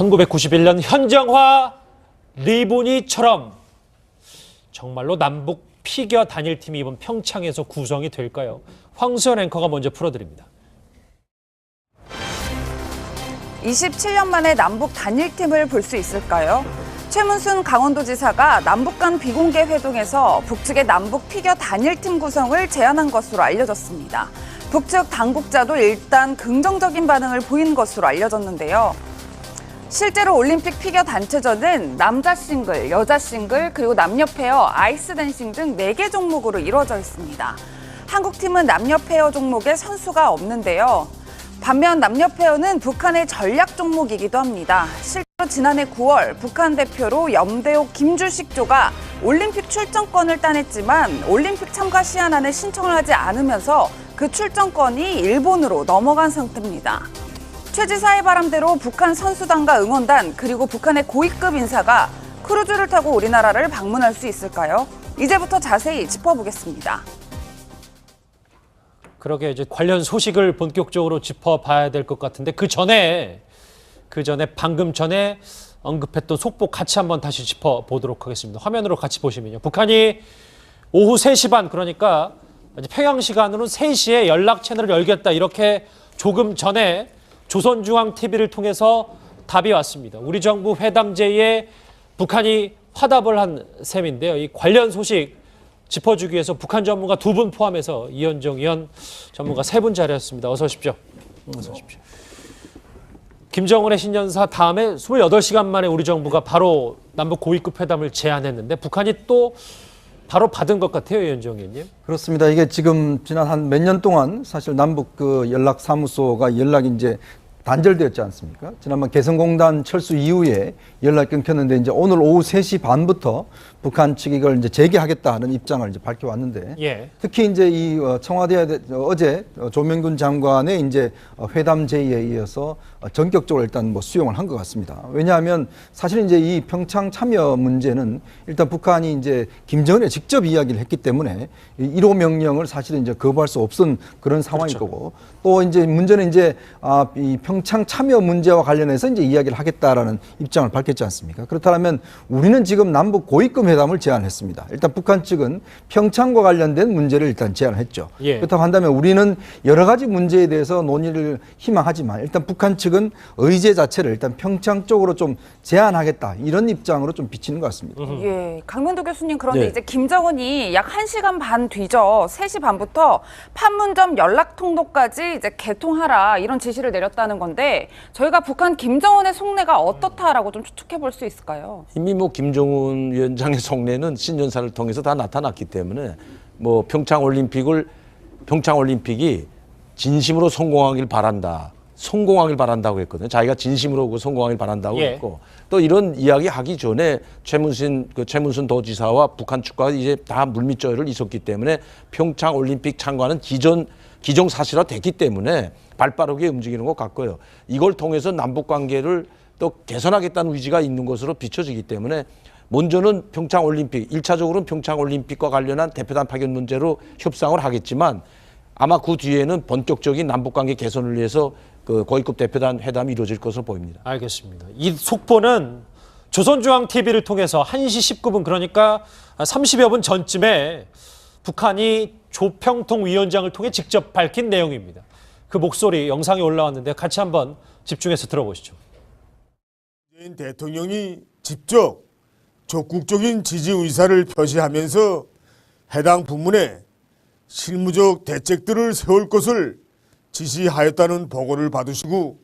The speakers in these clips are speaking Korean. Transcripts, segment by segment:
1991년 현정화 리보니처럼 정말로 남북 피겨 단일팀이 이번 평창에서 구성이 될까요? 황수연 앵커가 먼저 풀어드립니다. 27년 만에 남북 단일팀을 볼 수 있을까요? 최문순 강원도지사가 남북 간 비공개 회동에서 북측의 남북 피겨 단일팀 구성을 제안한 것으로 알려졌습니다. 북측 당국자도 일단 긍정적인 반응을 보인 것으로 알려졌는데요. 실제로 올림픽 피겨 단체전은 남자 싱글, 여자 싱글, 그리고 남녀 페어, 아이스 댄싱 등 4개 종목으로 이루어져 있습니다. 한국팀은 남녀 페어 종목에 선수가 없는데요. 반면 남녀 페어는 북한의 전략 종목이기도 합니다. 실제로 지난해 9월 북한 대표로 염대옥 김주식조가 올림픽 출전권을 따냈지만 올림픽 참가 시한안에 신청을 하지 않으면서 그 출전권이 일본으로 넘어간 상태입니다. 최 지사의 바람대로 북한 선수단과 응원단 그리고 북한의 고위급 인사가 크루즈를 타고 우리나라를 방문할 수 있을까요? 이제부터 자세히 짚어보겠습니다. 그러게 이제 관련 소식을 본격적으로 짚어봐야 될 것 같은데 그 전에 그 전에 방금 전에 언급했던 속보 같이 한번 다시 짚어보도록 하겠습니다. 화면으로 같이 보시면요. 북한이 오후 3시 반 그러니까 평양 시간으로는 3시에 연락 채널을 열겠다 이렇게 조금 전에 조선중앙 TV를 통해서 답이 왔습니다. 우리 정부 회담 제의에 북한이 화답을 한 셈인데요. 이 관련 소식 짚어주기 위해서 북한 전문가 두 분 포함해서 이현정 의원 전문가 세 분 자리했습니다. 어서 오십시오. 어서 오십시오. 김정은의 신년사 다음에 28시간 만에 우리 정부가 바로 남북 고위급 회담을 제안했는데 북한이 또 바로 받은 것 같아요, 이현정 의원님. 그렇습니다. 이게 지금 지난 한 몇 년 동안 사실 남북 그 연락 사무소가 연락이 이제 단절되었지 않습니까? 지난번 개성공단 철수 이후에 연락이 끊겼는데 이제 오늘 오후 3시 반부터 북한 측이 이걸 이제 재개하겠다는 입장을 이제 밝혀왔는데 예. 특히 이제 이 어, 청와대 어제 어, 조명균 장관의 이제 어, 회담 제의에 이어서 어, 전격적으로 일단 뭐 수용을 한 것 같습니다. 왜냐하면 사실 이제 이 평창 참여 문제는 일단 북한이 이제 김정은에 직접 이야기를 했기 때문에 이 1호 명령을 사실은 이제 거부할 수 없은 그런 상황일 그렇죠. 거고 또 이제 문제는 이제 아, 이 평창 참여 문제와 관련해서 이제 이야기를 하겠다라는 입장을 밝혔지 않습니까? 그렇다면 우리는 지금 남북 고위급 회담을 제안했습니다. 일단 북한 측은 평창과 관련된 문제를 일단 제안했죠. 예. 그렇다고 한다면 우리는 여러 가지 문제에 대해서 논의를 희망하지만 일단 북한 측은 의제 자체를 일단 평창 쪽으로 좀 제안하겠다 이런 입장으로 좀 비치는 것 같습니다. 예, 강명도 교수님 그런데 네. 이제 김정은이 약 1시간 반 뒤죠. 3시 반부터 판문점 연락 통로까지 이제 개통하라 이런 지시를 내렸다는 건데 저희가 북한 김정은의 속내가 어떻다라고 좀 추측해 볼 수 있을까요? 이미 뭐 김정은 위원장의 속내는 신년사를 통해서 다 나타났기 때문에 뭐 평창 올림픽을 평창 올림픽이 진심으로 성공하길 바란다. 성공하길 바란다고 했거든요. 자기가 진심으로 그 성공하길 바란다고 예. 했고 또 이런 이야기 하기 전에 최문순 그 최문순 도지사와 북한 측과 이제 다 물밑조율을 있었기 때문에 평창 올림픽 참가는 기존 기정 사실화 됐기 때문에 발빠르게 움직이는 것 같고요. 이걸 통해서 남북 관계를 또 개선하겠다는 의지가 있는 것으로 비춰지기 때문에 먼저는 평창 올림픽, 일차적으로는 평창 올림픽과 관련한 대표단 파견 문제로 협상을 하겠지만 아마 그 뒤에는 본격적인 남북 관계 개선을 위해서 그 고위급 대표단 회담이 이루어질 것으로 보입니다. 알겠습니다. 이 속보는 조선중앙 TV를 통해서 1시 19분 그러니까 30여 분 전쯤에 북한이 조평통 위원장을 통해 직접 밝힌 내용입니다. 그 목소리 영상이 올라왔는데 같이 한번 집중해서 들어보시죠. 문재인 대통령이 직접 적극적인 지지 의사를 표시하면서 해당 부문에 실무적 대책들을 세울 것을 지시하였다는 보고를 받으시고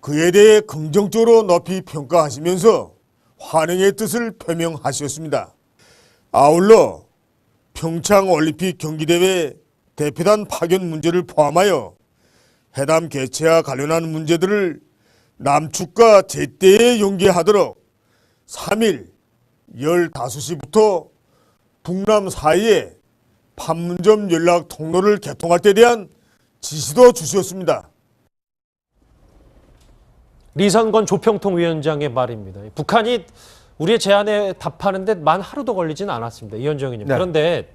그에 대해 긍정적으로 높이 평가하시면서 환영의 뜻을 표명하셨습니다. 아울러 평창 올림픽 경기대회 대표단 파견 문제를 포함하여 회담 개최와 관련한 문제들을 남측과 제때에 연계하도록 3일 15시부터 북남 사이에 판문점 연락 통로를 개통할 때 대한 지시도 주셨습니다. 리선건 조평통 위원장의 말입니다. 북한이 우리의 제안에 답하는데 만 하루도 걸리지는 않았습니다. 이현정 의원님. 네. 그런데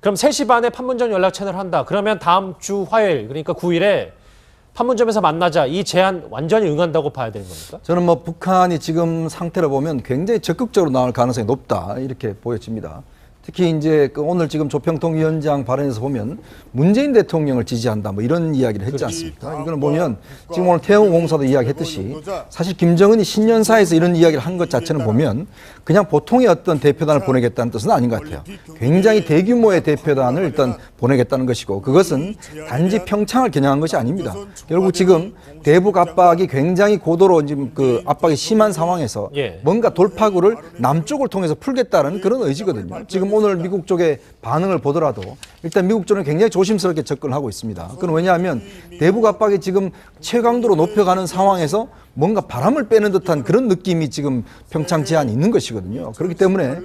그럼 3시 반에 판문점 연락 채널 한다. 그러면 다음 주 화요일 그러니까 9일에 판문점에서 만나자 이 제안 완전히 응한다고 봐야 되는 겁니까? 저는 뭐 북한이 지금 상태를 보면 굉장히 적극적으로 나올 가능성이 높다 이렇게 보여집니다. 특히 이제 그 오늘 지금 조평통 위원장 발언에서 보면 문재인 대통령을 지지한다 뭐 이런 이야기를 했지 않습니까? 이거는 보면 지금 오늘 태영 공사도 이야기했듯이 사실 김정은이 신년사에서 이런 이야기를 한 것 자체는 보면 그냥 보통의 어떤 대표단을 보내겠다는 뜻은 아닌 것 같아요. 굉장히 대규모의 대표단을 일단 보내겠다는 것이고 그것은 단지 평창을 겨냥한 것이 아닙니다. 결국 지금 대북 압박이 굉장히 고도로 지금 그 압박이 심한 상황에서 예. 뭔가 돌파구를 남쪽을 통해서 풀겠다는 그런 의지거든요. 지금 오늘 미국 쪽의 반응을 보더라도 일단 미국 쪽은 굉장히 조심스럽게 접근하고 있습니다. 그건 왜냐하면 대북 압박이 지금 최강도로 높여가는 상황에서 뭔가 바람을 빼는 듯한 그런 느낌이 지금 평창 제안이 있는 것이거든요. 그렇기 때문에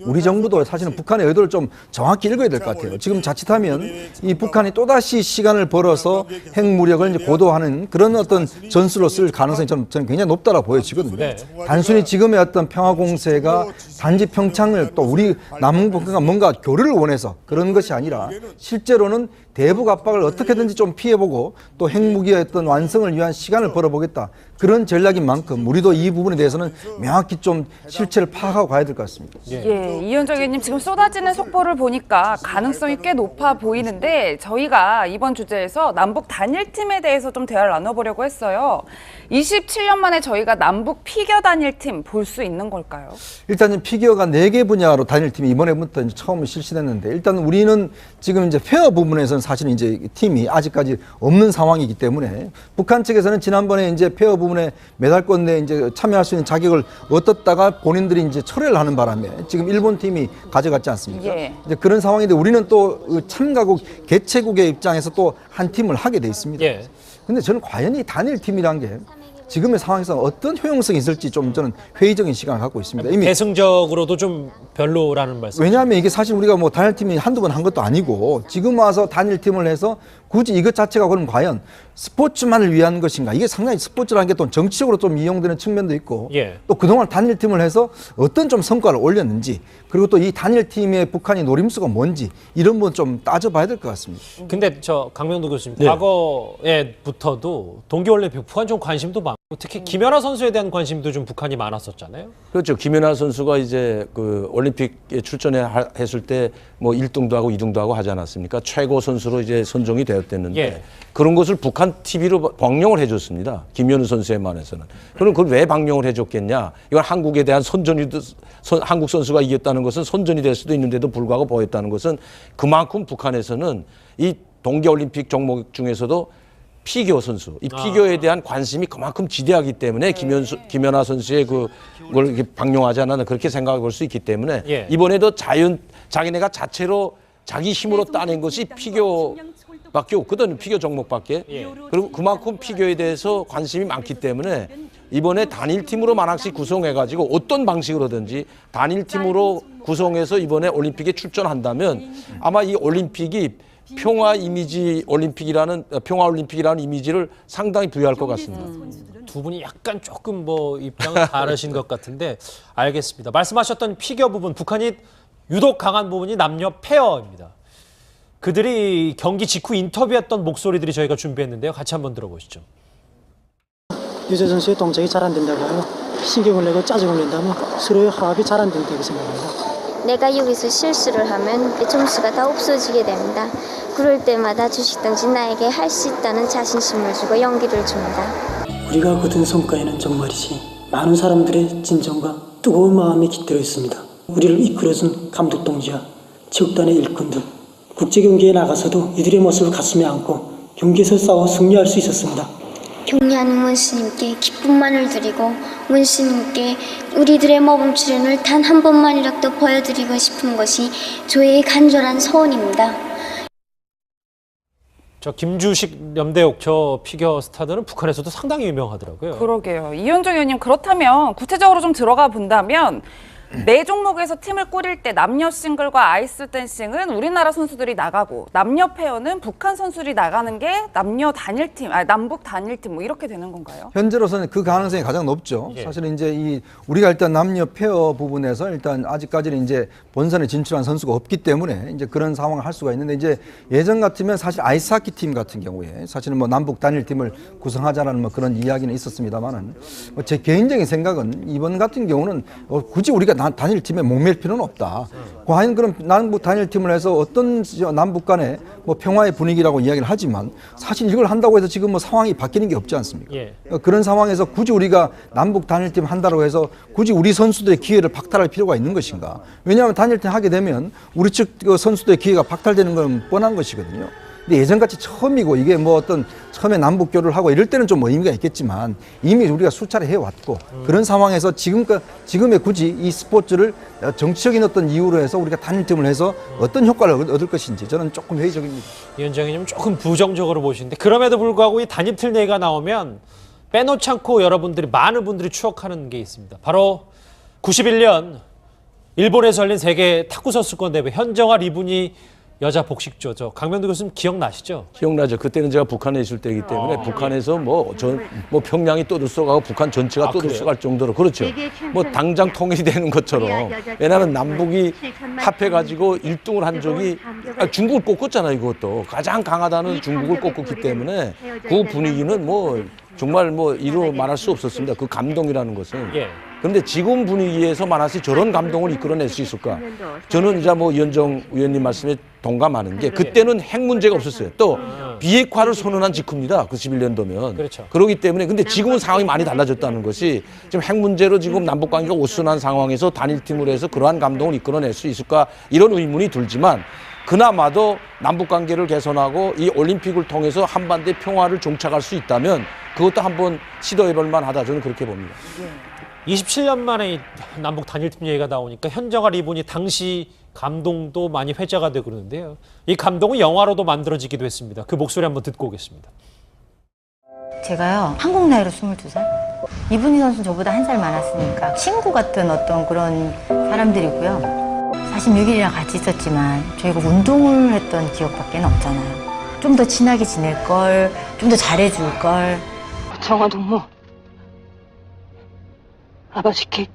우리 정부도 사실은 북한의 의도를 좀 정확히 읽어야 될 것 같아요. 지금 자칫하면 이 북한이 또다시 시간을 벌어서 핵무력을 이제 고도하는 그런 어떤 전술로 쓸 가능성이 저는, 저는 굉장히 높다고 보여지거든요. 네. 단순히 지금의 어떤 평화 공세가 단지 평창을 또 우리 남북한가 뭔가 교류를 원해서 그런 것이 아니라 실제로는 대북 압박을 어떻게든지 좀 피해보고 또 핵무기의 어떤 완성을 위한 시간을 벌어보겠다. 그런 전략인 만큼 우리도 이 부분에 대해서는 명확히 좀 실체를 파악하고 가야 될 것 같습니다. 예, 이현정 의원님 지금 쏟아지는 속보를 보니까 가능성이 꽤 높아 보이는데 저희가 이번 주제에서 남북 단일팀에 대해서 좀 대화를 나눠보려고 했어요. 27년 만에 저희가 남북 피겨 단일팀 볼 수 있는 걸까요? 일단 피겨가 네 개 분야로 단일 팀이 이번에부터 이제 처음 실시됐는데 일단 우리는 지금 이제 페어 부분에서는 사실은 이제 팀이 아직까지 없는 상황이기 때문에 북한 측에서는 지난번에 이제 페어 부분에 메달권 내에 이제 참여할 수 있는 자격을 얻었다가 본인들이 이제 철회를 하는 바람에 지금 일본 팀이 가져갔지 않습니까? 예. 이제 그런 상황인데 우리는 또그 참가국 개최국의 입장에서 또 한 팀을 하게 돼 있습니다. 예. 근데 저는 과연 이 단일 팀이란 게 지금의 상황에서 어떤 효용성이 있을지 좀 저는 회의적인 시간을 갖고 있습니다. 이미 대승적으로도 좀 별로라는 말씀. 왜냐하면 이게 사실 우리가 뭐 단일팀이 한두 번 한 것도 아니고 지금 와서 단일팀을 해서 굳이 이것 자체가 그럼 과연 스포츠만을 위한 것인가 이게 상당히 스포츠라는 게 또 정치적으로 좀 이용되는 측면도 있고 예. 또 그동안 단일팀을 해서 어떤 좀 성과를 올렸는지 그리고 또 이 단일팀의 북한이 노림수가 뭔지 이런 부분 좀 따져봐야 될 것 같습니다. 근데 저 강명도 교수님 네. 과거에부터도 동계올림픽 북한 좀 관심도 많고 특히 김연아 선수에 대한 관심도 좀 북한이 많았었잖아요. 그렇죠. 김연아 선수가 이제 그 올림픽에 출전해 하- 했을 때 뭐 1등도 하고 2등도 하고 하지 않았습니까? 최고 선수로 이제 선정이 되었댔는데 예. 그런 것을 북한 TV로 방영을 해줬습니다. 김연우 선수에 만해서는. 그럼 그걸 왜 방영을 해줬겠냐? 이건 한국에 대한 선전이 선, 한국 선수가 이겼다는 것은 선전이 될 수도 있는데도 불구하고 보였다는 것은 그만큼 북한에서는 이 동계올림픽 종목 중에서도 피겨 선수, 이 피겨에 대한 관심이 그만큼 지대하기 때문에 김연수, 김연아 선수의 그, 그걸 이렇게 방영하지 않았나 그렇게 생각해 볼수 있기 때문에 예. 이번에도 자연, 자기네가 자체로 자기 힘으로 따낸 것이 피겨 밖에 없거든, 피겨 종목밖에. 예. 그리고 그만큼 피겨에 대해서 관심이 많기 때문에 이번에 단일팀으로 만학씩 구성해가지고 어떤 방식으로든지 단일팀으로 구성해서 이번에 올림픽에 출전한다면 아마 이 올림픽이 평화 이미지 올림픽이라는 어, 평화 올림픽이라는 이미지를 상당히 부여할 것 같습니다. 두 분이 약간 조금 뭐 입장은 다르신 것 같은데 알겠습니다. 말씀하셨던 피겨 부분 북한이 유독 강한 부분이 남녀 페어입니다. 그들이 경기 직후 인터뷰했던 목소리들이 저희가 준비했는데요. 같이 한번 들어보시죠. 유재 선수의 동작이 잘 안 된다고 하요. 신경을 내고 짜증을 낸다면 서로의 화합이 잘 안 된다고 생각합니다. 내가 여기서 실수를 하면 내 점수가 다 없어지게 됩니다. 그럴 때마다 주식등신 나에게 할 수 있다는 자신심을 주고 용기를 줍니다. 우리가 거둔 성과에는 정말이지 많은 사람들의 진정과 뜨거운 마음이 깃들어 있습니다. 우리를 이끌어준 감독 동지와 체육단의 일꾼들, 국제 경기에 나가서도 이들의 모습을 가슴에 안고 경기에서 싸워 승리할 수 있었습니다. 격려하는 원수님께 기쁨만을 드리고 원수님께 우리들의 모범 출연을 단 한 번만이라도 보여드리고 싶은 것이 저의 간절한 소원입니다. 저 김주식, 염대옥 저 피겨 스타들은 북한에서도 상당히 유명하더라고요. 그러게요. 이현정 의원님 그렇다면 구체적으로 좀 들어가 본다면 네 종목에서 팀을 꾸릴 때 남녀 싱글과 아이스 댄싱은 우리나라 선수들이 나가고 남녀 페어는 북한 선수들이 나가는 게 남녀 단일팀, 아 남북 단일팀 뭐 이렇게 되는 건가요? 현재로서는 그 가능성이 가장 높죠. 예. 사실 이제 이 우리가 일단 남녀 페어 부분에서 일단 아직까지는 이제 본선에 진출한 선수가 없기 때문에 이제 그런 상황을 할 수가 있는데 이제 예전 같으면 사실 아이스하키 팀 같은 경우에 사실은 뭐 남북 단일 팀을 구성하자라는 뭐 그런 이야기는 있었습니다만은 뭐 제 개인적인 생각은 이번 같은 경우는 어, 굳이 우리가 나- 단일 팀에 목맬 필요는 없다. 과연 그럼 남북 단일 팀을 해서 어떤 저 남북 간의 뭐 평화의 분위기라고 이야기를 하지만 사실 이걸 한다고 해서 지금 뭐 상황이 바뀌는 게 없지 않습니까? 예. 어, 그런 상황에서 굳이 우리가 남북 단일 팀 한다고 해서 굳이 우리 선수들의 기회를 박탈할 필요가 있는 것인가? 왜냐하면 단일 팀 하게 되면 우리 측그 선수들의 기회가 박탈되는 건 뻔한 것이거든요. 근데 예전같이 처음이고 이게 뭐 어떤 처음에 남북 교류를 하고 이럴 때는 좀 의미가 있겠지만 이미 우리가 수차례 해왔고 그런 상황에서 지금까 지금의 굳이 이 스포츠를 정치적인 어떤 이유로 해서 우리가 단일팀을 해서 어떤 효과를 얻- 얻을 것인지 저는 조금 회의적입니다. 위원장님 조금 부정적으로 보시는데 그럼에도 불구하고 이 단일틀 얘기가 나오면 빼놓지 않고 여러분들이 많은 분들이 추억하는 게 있습니다. 바로 91년 일본에서 열린 세계 탁구 선수권 대회 현정아 리분이 여자 복식조 저 강명도 교수님 기억나시죠? 기억나죠? 그때는 제가 북한에 있을 때이기 때문에 북한에서 뭐 전 뭐 평양이 떠들썩하고 북한 전체가 아, 떠들썩할 정도로 그렇죠. 뭐 당장 통일이 되는 것처럼 왜냐하면 남북이 합해 가지고 1등을 한 적이 아, 중국을 꺾었잖아요. 이것도 가장 강하다는 중국을 꺾었기 때문에 그 분위기는 뭐 정말 뭐 이루 말할 수 없었습니다. 그 감동이라는 것은. 예. 그런데 지금 분위기에서 만화시 저런 감동을 이끌어낼 수 있을까? 저는 이제 뭐 이현정 위원님 말씀에 동감하는 게 그때는 핵 문제가 없었어요. 또 비핵화를 선언한 직후입니다. 그 11년도면. 그렇죠. 그렇기 때문에 근데 지금은 상황이 많이 달라졌다는 것이 지금 핵 문제로 지금 남북 관계가 오순한 상황에서 단일팀으로 해서 그러한 감동을 이끌어낼 수 있을까 이런 의문이 들지만 그나마도 남북 관계를 개선하고 이 올림픽을 통해서 한반도의 평화를 종착할 수 있다면 그것도 한번 시도해 볼 만하다 저는 그렇게 봅니다. 27년 만에 이 남북 단일팀 얘기가 나오니까 현정아 리분이 당시 감동도 많이 회자가 되고 그러는데요. 이 감동은 영화로도 만들어지기도 했습니다. 그 목소리 한번 듣고 오겠습니다. 제가요 한국 나이로 22살 이분희 선수 저보다 한 살 많았으니까 친구 같은 어떤 그런 사람들이고요 46일이나 같이 있었지만 저희가 운동을 했던 기억밖에 없잖아요 좀 더 친하게 지낼 걸좀 더 잘해줄 걸 정화 동무 아버지께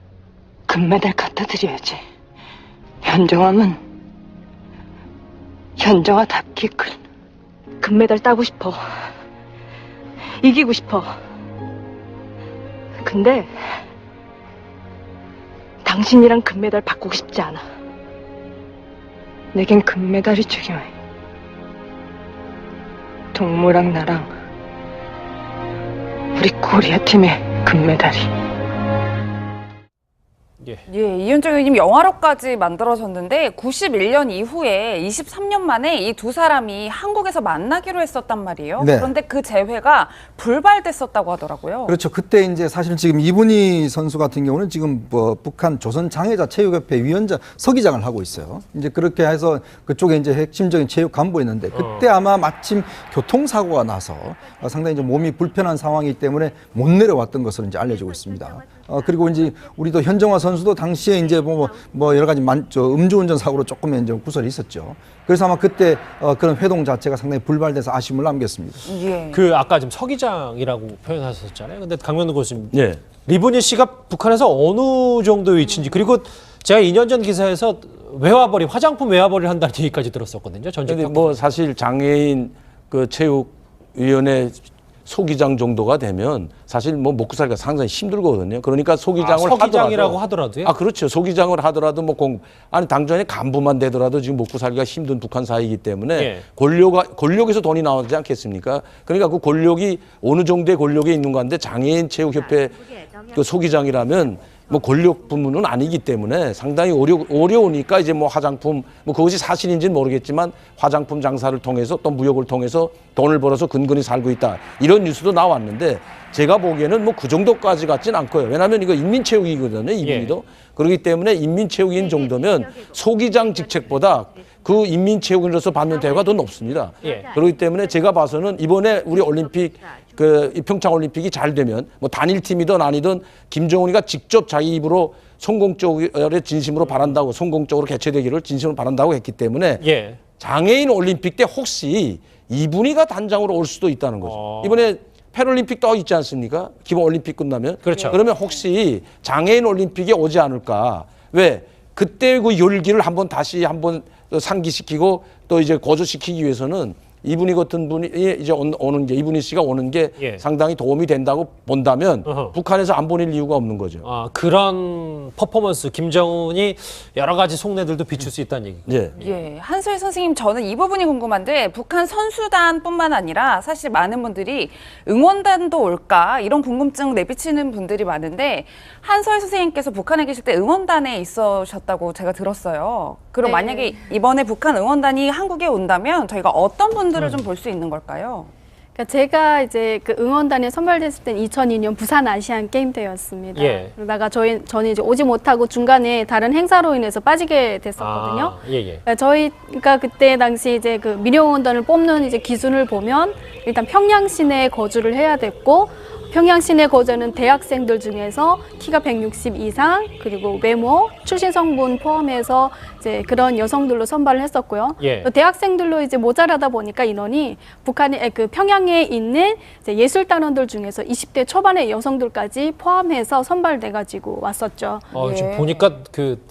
금메달 갖다 드려야지. 현정함은 현정아답게 큰 금메달 따고 싶어. 이기고 싶어. 근데 당신이랑 금메달 바꾸고 싶지 않아. 내겐 금메달이 중요해. 동무랑 나랑 우리 코리아 팀의 금메달이. 예. 예, 이현정 의원님 영화로까지 만들어졌는데 91년 이후에 23년 만에 이 두 사람이 한국에서 만나기로 했었단 말이에요. 네. 그런데 그 재회가 불발됐었다고 하더라고요. 그렇죠. 그때 이제 사실 지금 이분희 선수 같은 경우는 지금 뭐 북한 조선 장애자 체육협회 위원장 서기장을 하고 있어요. 이제 그렇게 해서 그쪽에 이제 핵심적인 체육 간부였는데 그때 아마 마침 교통사고가 나서 어, 상당히 좀 몸이 불편한 상황이기 때문에 못 내려왔던 것으로 이제 알려지고 있습니다. 어, 그리고 이제 우리도 현정화 선수도 당시에 이제 뭐, 뭐 여러 가지 만, 저 음주운전 사고로 조금 이제 구설이 있었죠. 그래서 아마 그때 어, 그런 회동 자체가 상당히 불발돼서 아쉬움을 남겼습니다. 예. 그 아까 지금 서기장이라고 표현하셨잖아요. 근데 강명도 교수님 예. 리브니 씨가 북한에서 어느 정도 위치인지 그리고 제가 2년 전 기사에서 외화벌이 화장품 외화벌이를 한다는 얘기까지 들었었거든요. 전직 근데 뭐 사실 장애인 그 체육위원회 소기장 정도가 되면 사실 뭐 먹고 살기가 상당히 힘들거든요. 그러니까 소기장을 아, 서기장이라고 하더라도 하더라도요? 아 그렇죠. 소기장을 하더라도 뭐 공 아니 당전에 간부만 되더라도 지금 먹고 살기가 힘든 북한 사회이기 때문에 예. 권력가 권력에서 돈이 나오지 않겠습니까? 그러니까 그 권력이 어느 정도의 권력에 있는 건데 장애인 체육협회 그 소기장이라면 뭐 권력 부문은 아니기 때문에 상당히 어려, 어려우니까 이제 뭐 화장품 뭐 그것이 사실인지는 모르겠지만 화장품 장사를 통해서 또 무역을 통해서 돈을 벌어서 근근히 살고 있다. 이런 뉴스도 나왔는데 제가 보기에는 뭐 그 정도까지 같진 않고요. 왜냐하면 이거 인민체육이거든요 이분이도. 그렇기 때문에 인민체육인 정도면 소기장 직책보다 그 인민체육인으로서 받는 대우가 더 높습니다. 예. 그렇기 때문에 제가 봐서는 이번에 우리 올림픽 그이 평창 올림픽이 잘 되면 뭐 단일 팀이든 아니든 김정은이가 직접 자기 입으로 성공적으로 진심으로 바란다고 성공 적으로 개최되기를 진심으로 바란다고 했기 때문에 예. 장애인 올림픽 때 혹시 이분이가 단장으로 올 수도 있다는 거죠. 어. 이번에 패럴림픽 또 있지 않습니까? 기본 올림픽 끝나면. 그렇죠. 그러면 혹시 장애인 올림픽에 오지 않을까? 왜? 그때 그 열기를 한번 다시 한번 상기시키고 또 이제 고조시키기 위해서는 이분이 같은 분이 이제 온- 오는 게 이분이 씨가 오는 게 예. 상당히 도움이 된다고 본다면 어허. 북한에서 안 보낼 이유가 없는 거죠. 아, 그런 퍼포먼스 김정은이 여러 가지 속내들도 비출 수 있다는 얘기. 예. 예, 한소희 선생님 저는 이 부분이 궁금한데 북한 선수단뿐만 아니라 사실 많은 분들이 응원단도 올까 이런 궁금증 내비치는 분들이 많은데 한소희 선생님께서 북한에 계실 때 응원단에 있으셨다고 제가 들었어요. 그럼 네. 만약에 이번에 북한 응원단이 한국에 온다면 저희가 어떤 분 들을 좀 볼 수 있는 걸까요? 그러니까 제가 이제 그 응원단에 선발됐을 땐 2002년 부산 아시안 게임 때였습니다. 예. 그러다가 저희 저는 이제 오지 못하고 중간에 다른 행사로 인해서 빠지게 됐었거든요. 아, 예, 예. 그러니까 저희가 그때 당시 이제 그 민영원단을 뽑는 이제 기준을 보면 일단 평양 시내에 거주를 해야 됐고 평양 시내 거주하는 대학생들 중에서 키가 160 이상 그리고 외모, 출신 성분 포함해서 이제 그런 여성들로 선발을 했었고요. 예. 또 대학생들로 이제 모자라다 보니까 인원이 북한의 그 평양에 있는 예술단원들 중에서 20대 초반의 여성들까지 포함해서 선발돼 가지고 왔었죠. 어, 지금 예. 보니까 그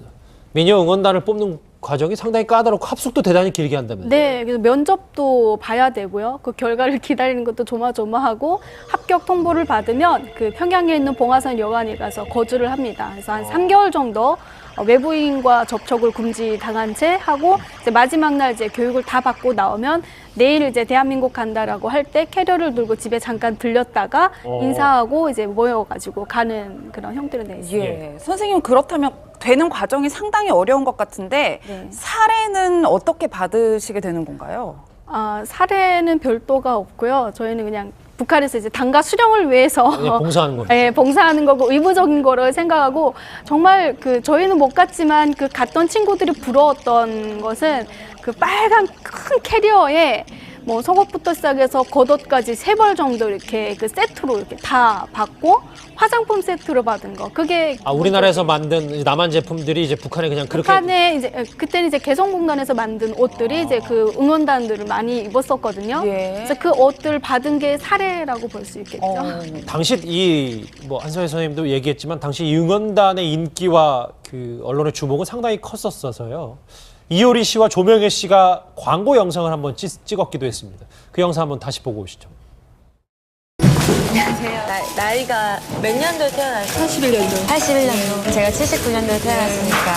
미녀 응원단을 뽑는 과정이 상당히 까다롭고 합숙도 대단히 길게 한다면서요. 네, 그래서 면접도 봐야 되고요. 그 결과를 기다리는 것도 조마조마하고 합격 통보를 받으면 그 평양에 있는 봉화산 여관에 가서 거주를 합니다. 그래서 한 3개월 정도 어, 외부인과 접촉을 금지 당한 채 하고 이제 마지막 날 이제 교육을 다 받고 나오면 내일 이제 대한민국 간다라고 할 때 캐리어를 들고 집에 잠깐 들렸다가 어. 인사하고 이제 모여가지고 가는 그런 형태로 돼 있어요. 예. 선생님 그렇다면 되는 과정이 상당히 어려운 것 같은데 네. 사례는 어떻게 받으시게 되는 건가요? 아, 사례는 별도가 없고요. 저희는 그냥 북한에서 이제 단가 수령을 위해서 그냥 봉사하는 겁니다. 예, 봉사하는 거고 의무적인 거로 생각하고 정말 그 저희는 못 갔지만 그 갔던 친구들이 부러웠던 것은 그 빨간 큰 캐리어에 뭐 속옷부터 시작해서 겉옷까지 세 벌 정도 이렇게 그 세트로 이렇게 다 받고 화장품 세트로 받은 거 그게 아, 우리나라에서 만든 남한 제품들이 이제 북한에 그냥 그렇게 북한에 이제 어, 그때는 이제 개성 공단에서 만든 옷들이 이제 그 응원단들을 많이 입었었거든요. 예. 그래서 그 옷들 받은 게 사례라고 볼 수 있겠죠. 어. 당시 이 뭐 한서희 선생님도 얘기했지만 당시 이 응원단의 인기와 그 언론의 주목은 상당히 컸었어서요. 이효리 씨와 조명혜 씨가 광고 영상을 한번 찍, 찍었기도 했습니다. 그 영상 한번 다시 보고 오시죠. 나, 이가몇 년도에 태어났어요? 81년도. 81년도. 제가 79년도에 태어났으니까.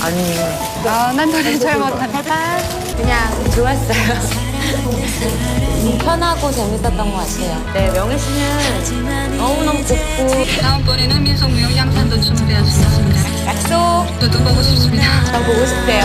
아니. 아, 난 노래 잘 못하네. 그냥 좋았어요. 편하고 재밌었던 것 같아요. 네, 명희 씨는 너무너무 곱고. 다음번에는 민속 무용 양산도 준비할 수 있습니다. 약속! 또또 보고 싶습니다. 저 보고 싶대요.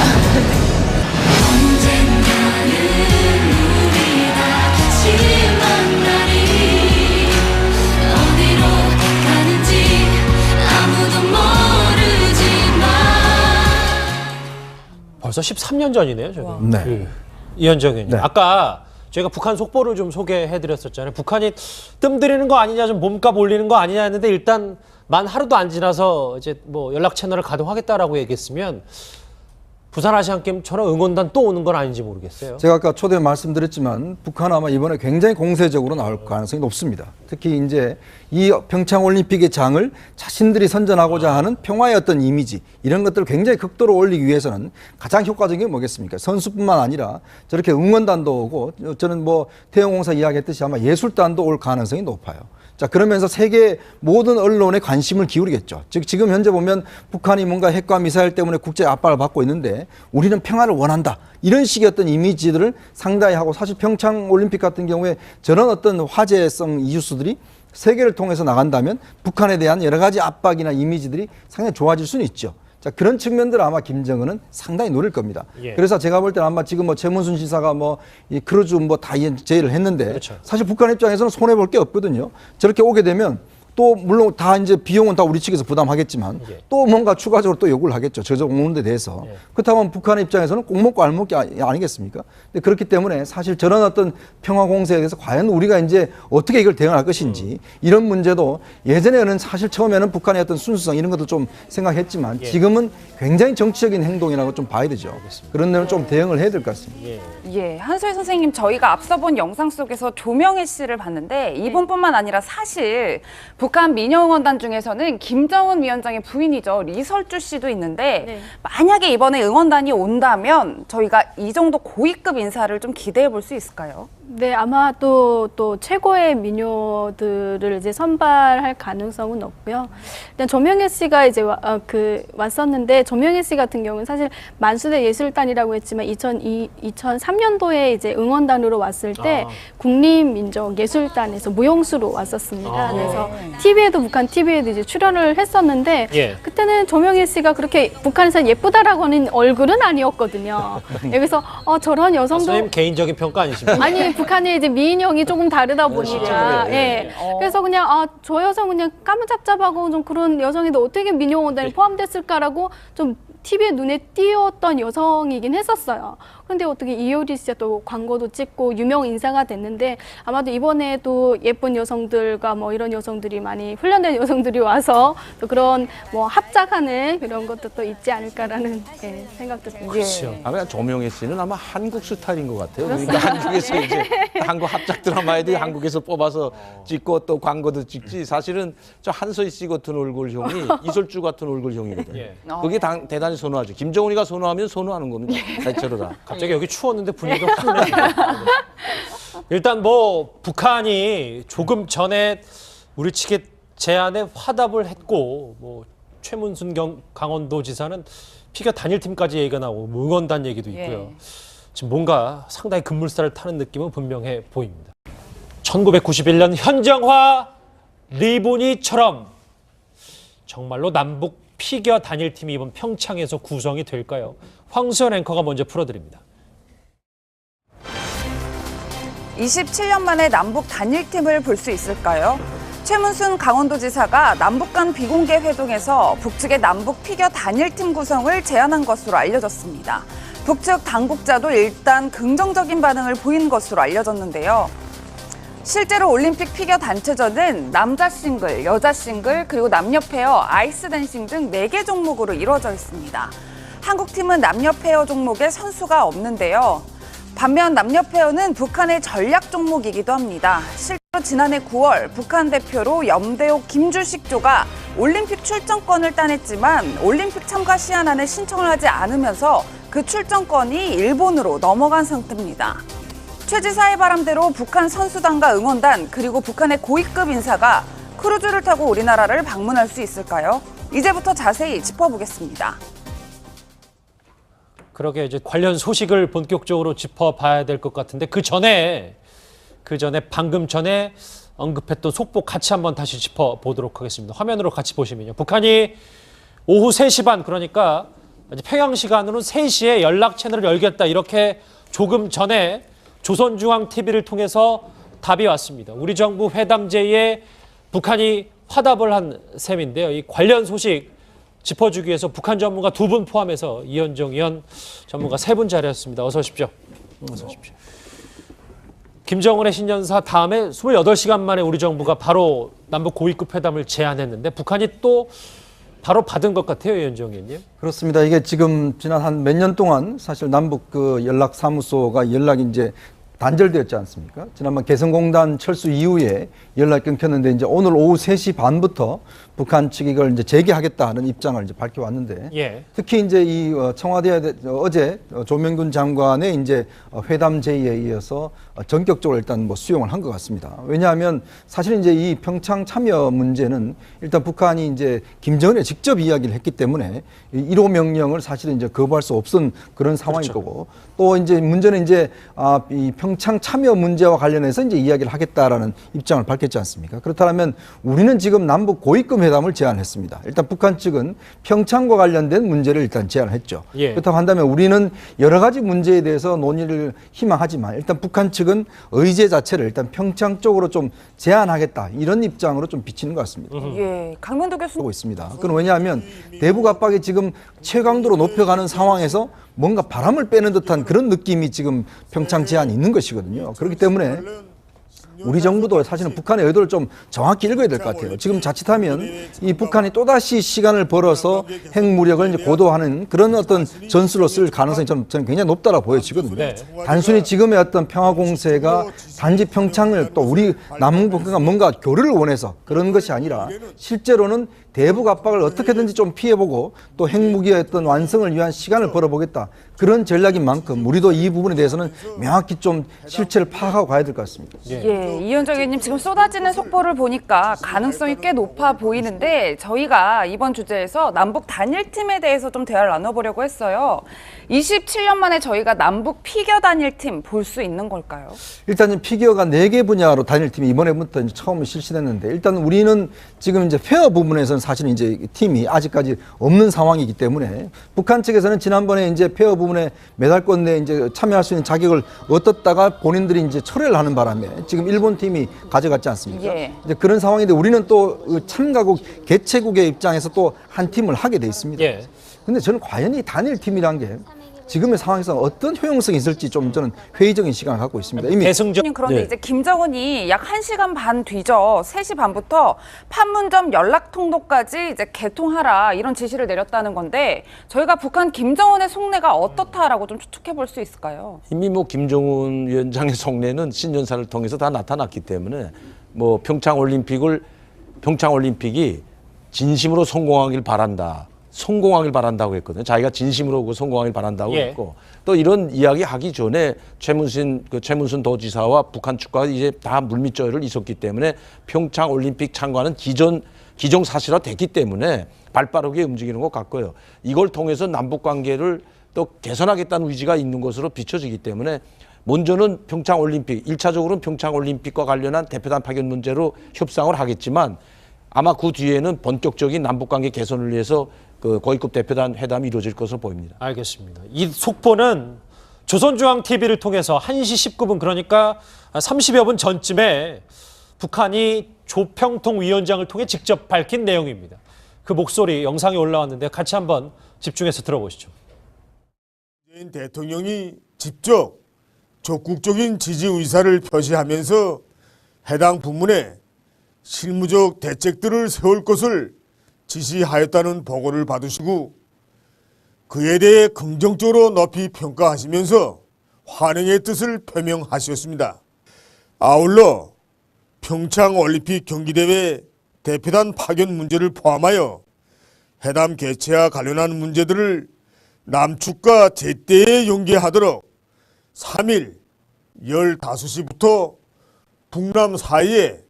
벌써 13년 전이네요, 저게. 네. 그 이현정 의원님. 네. 아까 저희가 북한 속보를 좀 소개해드렸었잖아요. 북한이 뜸들이는 거 아니냐, 좀 몸값 올리는 거 아니냐 했는데 일단 만 하루도 안 지나서 이제 뭐 연락 채널을 가동하겠다라고 얘기했으면 부산 아시안 게임처럼 응원단 또 오는 건 아닌지 모르겠어요. 제가 아까 초대 말씀드렸지만 북한 아마 이번에 굉장히 공세적으로 나올 가능성이 높습니다. 특히 이제 이 평창 올림픽의 장을 자신들이 선전하고자 하는 평화의 어떤 이미지 이런 것들을 굉장히 극도로 올리기 위해서는 가장 효과적인 게 뭐겠습니까? 선수뿐만 아니라 저렇게 응원단도 오고 저는 뭐 태영공사 이야기했듯이 아마 예술단도 올 가능성이 높아요. 자 그러면서 세계 모든 언론에 관심을 기울이겠죠. 즉 지금 현재 보면 북한이 뭔가 핵과 미사일 때문에 국제 압박을 받고 있는데 우리는 평화를 원한다. 이런 식의 어떤 이미지들을 상당히 하고 사실 평창 올림픽 같은 경우에 저런 어떤 화제성 이슈들이 세계를 통해서 나간다면 북한에 대한 여러 가지 압박이나 이미지들이 상당히 좋아질 수는 있죠. 자 그런 측면들 아마 김정은은 상당히 노릴 겁니다. 예. 그래서 제가 볼 때는 아마 지금 뭐 최문순 지사가 뭐이 크루즈 뭐다 제의를 했는데 그렇죠. 사실 북한 입장에서는 손해 볼 게 없거든요. 저렇게 오게 되면 또 물론 다 이제 비용은 다 우리 측에서 부담하겠지만 예. 또 뭔가 추가적으로 또 요구를 하겠죠. 저저 데 대해서. 예. 그렇다면 북한의 입장에서는 꼭 먹고 알 먹기 아- 아니겠습니까? 근데 그렇기 때문에 사실 저런 어떤 평화 공세에 대해서 과연 우리가 이제 어떻게 이걸 대응할 것인지 이런 문제도 예전에는 사실 처음에는 북한의 어떤 순수성 이런 것도 좀 생각했지만 예. 지금은 굉장히 정치적인 행동이라고 좀 봐야 되죠. 그런 데는 좀 대응을 해야 될 것 같습니다. 예. 예, 한소희 선생님 저희가 앞서 본 영상 속에서 조명혜 씨를 봤는데 이분뿐만 아니라 사실 북한 민영응원단 중에서는 김정은 위원장의 부인이죠 리설주 씨도 있는데 네. 만약에 이번에 응원단이 온다면 저희가 이 정도 고위급 인사를 좀 기대해 볼 수 있을까요? 네, 아마 또, 또 최고의 미녀들을 이제 선발할 가능성은 높고요. 일단 조명혜 씨가 이제 와, 어, 그 왔었는데 조명혜 씨 같은 경우는 사실 만수대 예술단이라고 했지만 2002, 2003년도에 이제 응원단으로 왔을 때 아. 국립민족예술단에서 무용수로 왔었습니다. 아. 그래서 TV에도 북한 TV에도 이제 출연을 했었는데 예. 그때는 조명혜 씨가 그렇게 북한에서 예쁘다라고 하는 얼굴은 아니었거든요. 여기서 어, 저런 아, 여성도 선생님 개인적인 평가 아니십니까? 아니 북한의 이제 미인형이 조금 다르다 보니까 실제로, 예. 예. 그래서 그냥 아 저 여성 그냥 까무잡잡하고 좀 그런 여성인데 어떻게 민영 원단에 예. 포함됐을까라고 좀 TV에 눈에 띄었던 여성이긴 했었어요. 근데 어떻게 이효리 씨가 또 광고도 찍고 유명 인사가 됐는데 아마도 이번에도 예쁜 여성들과 뭐 이런 여성들이 많이 훈련된 여성들이 와서 또 그런 뭐 합작하는 그런 것도 또 있지 않을까라는 예, 생각도 듭니다. 그렇죠. 아마 조명혜 씨는 아마 한국 스타일인 것 같아요. 그러니까 한국에서 이제 한국 합작 드라마에도 한국에서 뽑아서 찍고 또 광고도 찍지. 사실은 저 한서희 씨 같은 얼굴형이 이설주 같은 얼굴형이거든요. 예. 그게 당- 대단히 선호하죠. 김정은이가 선호하면 선호하는 겁니다. 대체로 다. 갑자기 여기 추웠는데 분위기가 확 네. 일단 뭐 북한이 조금 전에 우리 측의 제안에 화답을 했고 뭐 최문순 경, 강원도지사는 피겨 단일팀까지 얘기가 나오고 뭐 응원단 얘기도 있고요. 지금 뭔가 상당히 급물살을 타는 느낌은 분명해 보입니다. 1991년 현정화 리보니처럼 정말로 남북 피겨 단일팀이 이번 평창에서 구성이 될까요? 황수연 앵커가 먼저 풀어드립니다. 27년 만에 남북 단일팀을 볼 수 있을까요? 최문순 강원도지사가 남북 간 비공개 회동에서 북측의 남북 피겨 단일팀 구성을 제안한 것으로 알려졌습니다. 북측 당국자도 일단 긍정적인 반응을 보인 것으로 알려졌는데요. 실제로 올림픽 피겨 단체전은 남자 싱글, 여자 싱글, 그리고 남녀 페어, 아이스 댄싱 등 4개 종목으로 이루어져 있습니다. 한국팀은 남녀 페어 종목에 선수가 없는데요. 반면 남녀 페어는 북한의 전략 종목이기도 합니다. 실제로 지난해 9월 북한 대표로 염대호 김주식조가 올림픽 출전권을 따냈지만 올림픽 참가 시한 안에 신청을 하지 않으면서 그 출전권이 일본으로 넘어간 상태입니다. 최 지사의 바람대로 북한 선수단과 응원단 그리고 북한의 고위급 인사가 크루즈를 타고 우리나라를 방문할 수 있을까요? 이제부터 자세히 짚어보겠습니다. 그러게 이제 관련 소식을 본격적으로 짚어봐야 될 것 같은데 그 전에 그 전에 방금 전에 언급했던 속보 같이 한번 다시 짚어보도록 하겠습니다. 화면으로 같이 보시면요. 북한이 오후 3시 반 그러니까 평양 시간으로는 3시에 연락 채널을 열겠다 이렇게 조금 전에 조선중앙 TV를 통해서 답이 왔습니다. 우리 정부 회담 제의에 북한이 화답을 한 셈인데요. 이 관련 소식 짚어주기 위해서 북한 전문가 두 분 포함해서 이현정 의원 전문가 세 분 자리였습니다. 어서 오십시오. 어서 오십시오. 김정은의 신년사 다음에 28시간 만에 우리 정부가 바로 남북 고위급 회담을 제안했는데 북한이 또 바로 받은 것 같아요, 이현정 의원님. 그렇습니다. 이게 지금 지난 한 몇 년 동안 사실 남북 그 연락 사무소가 연락이 이제 단절되었지 않습니까? 지난번 개성공단 철수 이후에 연락이 끊겼는데 이제 오늘 오후 3시 반부터 북한 측이 이걸 이제 재개하겠다는 입장을 이제 밝혀왔는데 예. 특히 이제 이 어, 청와대 대- 어, 어제 어, 조명균 장관의 이제 어, 회담 제의에 이어서 어, 전격적으로 일단 뭐 수용을 한 것 같습니다. 왜냐하면 사실 이제 이 평창 참여 문제는 일단 북한이 이제 김정은에 직접 이야기를 했기 때문에 이 1호 명령을 사실은 이제 거부할 수 없은 그런 상황일 그렇죠. 거고 또 이제 문제는 이제 아, 이평 평창 참여 문제와 관련해서 이제 이야기를 하겠다라는 입장을 밝혔지 않습니까? 그렇다면 우리는 지금 남북 고위급 회담을 제안했습니다. 일단 북한 측은 평창과 관련된 문제를 일단 제안을 했죠. 예. 그렇다고 한다면 우리는 여러 가지 문제에 대해서 논의를 희망하지만 일단 북한 측은 의제 자체를 일단 평창 쪽으로 좀 제안하겠다 이런 입장으로 좀 비치는 것 같습니다. 예, 강명도 교수님. 하고 있습니다. 그건 왜냐하면 대북 압박이 지금 최강도로 높여가는 상황에서 뭔가 바람을 빼는 듯한 그런 느낌이 지금 평창 제안이 있는 것이거든요. 그렇기 때문에 우리 정부도 사실은 북한의 의도를 좀 정확히 읽어야 될 것 같아요. 지금 자칫하면 이 북한이 또다시 시간을 벌어서 핵무력을 이제 고도하는 그런 어떤 전술로 쓸 가능성이 저는, 저는 굉장히 높다고 보여지거든요. 네. 단순히 지금의 어떤 평화 공세가 단지 평창을 또 우리 남북과 뭔가 교류를 원해서 그런 것이 아니라 실제로는 대북 압박을 어떻게든지 좀 피해보고 또 핵무기의 어떤 완성을 위한 시간을 벌어보겠다. 그런 전략인 만큼 우리도 이 부분에 대해서는 명확히 좀 실체를 파악하고 가야 될 것 같습니다. 예, 이현정 의원님 지금 쏟아지는 속보를 보니까 가능성이 꽤 높아 보이는데 저희가 이번 주제에서 남북 단일팀에 대해서 좀 대화를 나눠보려고 했어요. 27년 만에 저희가 남북 피겨 단일팀 볼 수 있는 걸까요? 일단은 피겨가 네 개 분야로 단일팀이 이번에부터 이제 처음 실시됐는데 일단 우리는 지금 이제 페어 부분에서는 사실 이제 팀이 아직까지 없는 상황이기 때문에 북한 측에서는 지난번에 이제 페어 부분에 메달권 내에 이제 참여할 수 있는 자격을 얻었다가 본인들이 이제 철회를 하는 바람에 지금 일본 팀이 가져갔지 않습니까? 예. 이제 그런 상황인데 우리는 또그 참가국 개최국의 입장에서 또 한 팀을 하게 돼 있습니다. 예. 근데 저는 과연 이 단일 팀이란 게 지금의 상황에서 어떤 효용성이 있을지 좀 저는 회의적인 시간을 갖고 있습니다. 이미 대승적 그런데 네. 이제 김정은이 약 1시간 반 뒤져 3시 반부터 판문점 연락 통로까지 이제 개통하라 이런 지시를 내렸다는 건데 저희가 북한 김정은의 속내가 어떻다라고 좀 추측해 볼 수 있을까요? 이미 뭐 김정은 위원장의 속내는 신년사를 통해서 다 나타났기 때문에 뭐 평창 올림픽을 평창 올림픽이 진심으로 성공하길 바란다. 성공하길 바란다고 했거든요. 자기가 진심으로 그 성공하길 바란다고 예. 했고 또 이런 이야기 하기 전에 최문신 그 최문순 도지사와 북한 측과 이제 다 물밑조율을 있었기 때문에 평창 올림픽 참가는 기존 기정 사실화 됐기 때문에 발빠르게 움직이는 것 같고요. 이걸 통해서 남북 관계를 또 개선하겠다는 의지가 있는 것으로 비춰지기 때문에 먼저는 평창 올림픽, 일차적으로는 평창 올림픽과 관련한 대표단 파견 문제로 협상을 하겠지만 아마 그 뒤에는 본격적인 남북 관계 개선을 위해서 그 고위급 대표단 회담이 이루어질 것으로 보입니다. 알겠습니다. 이 속보는 조선중앙TV를 통해서 1시 19분 그러니까 30여 분 전쯤에 북한이 조평통 위원장을 통해 직접 밝힌 내용입니다. 그 목소리 영상이 올라왔는데 같이 한번 집중해서 들어보시죠. 문재인 대통령이 직접 적극적인 지지 의사를 표시하면서 해당 부문에 실무적 대책들을 세울 것을 지시하였다는 보고를 받으시고 그에 대해 긍정적으로 높이 평가하시면서 환영의 뜻을 표명하셨습니다. 아울러 평창 올림픽 경기대회 대표단 파견 문제를 포함하여 회담 개최와 관련한 문제들을 남측과 제때에 연계하도록 3일 15시부터 북남 사이에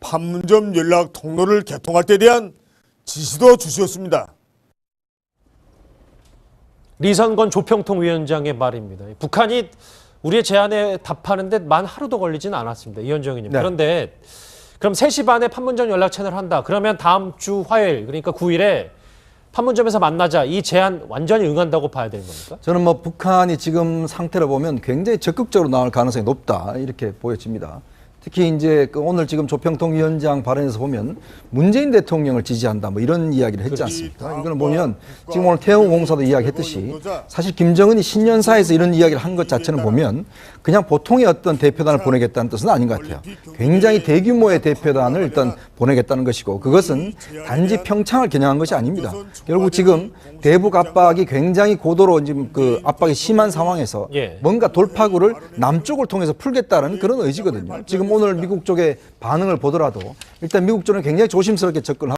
판문점 연락 통로를 개통할 때 대한 지시도 주셨습니다. 리선건 조평통 위원장의 말입니다. 북한이 우리의 제안에 답하는데 만 하루도 걸리진 않았습니다. 이현정 의원님. 네. 그런데 그럼 3시 반에 판문점 연락 채널 한다. 그러면 다음 주 화요일 그러니까 9일에 판문점에서 만나자. 이 제안 완전히 응한다고 봐야 되는 겁니까? 저는 뭐 북한이 지금 상태를 보면 굉장히 적극적으로 나올 가능성이 높다 이렇게 보여집니다. 특히 이제 그 오늘 지금 조평통 위원장 발언에서 보면 문재인 대통령을 지지한다 뭐 이런 이야기를 했지 않습니까? 이거는 보면 지금 오늘 태영 공사도 이야기했듯이 사실 김정은이 신년사에서 이런 이야기를 한 것 자체는 보면 그냥 보통의 어떤 대표단을 보내겠다는 뜻은 아닌 것 같아요. 굉장히 대규모의 대표단을 일단 보내겠다는 것이고 그것은 단지 평창을 겨냥한 것이 아닙니다. 결국 지금 대북 압박이 굉장히 고도로 지금 그 압박이 심한 상황에서 예. 뭔가 돌파구를 남쪽을 통해서 풀겠다는 그런 의지거든요. 지금 오늘 미국 쪽의 반응을 보더라도 일단 미국 쪽은 굉장히 조심스럽게 접근하고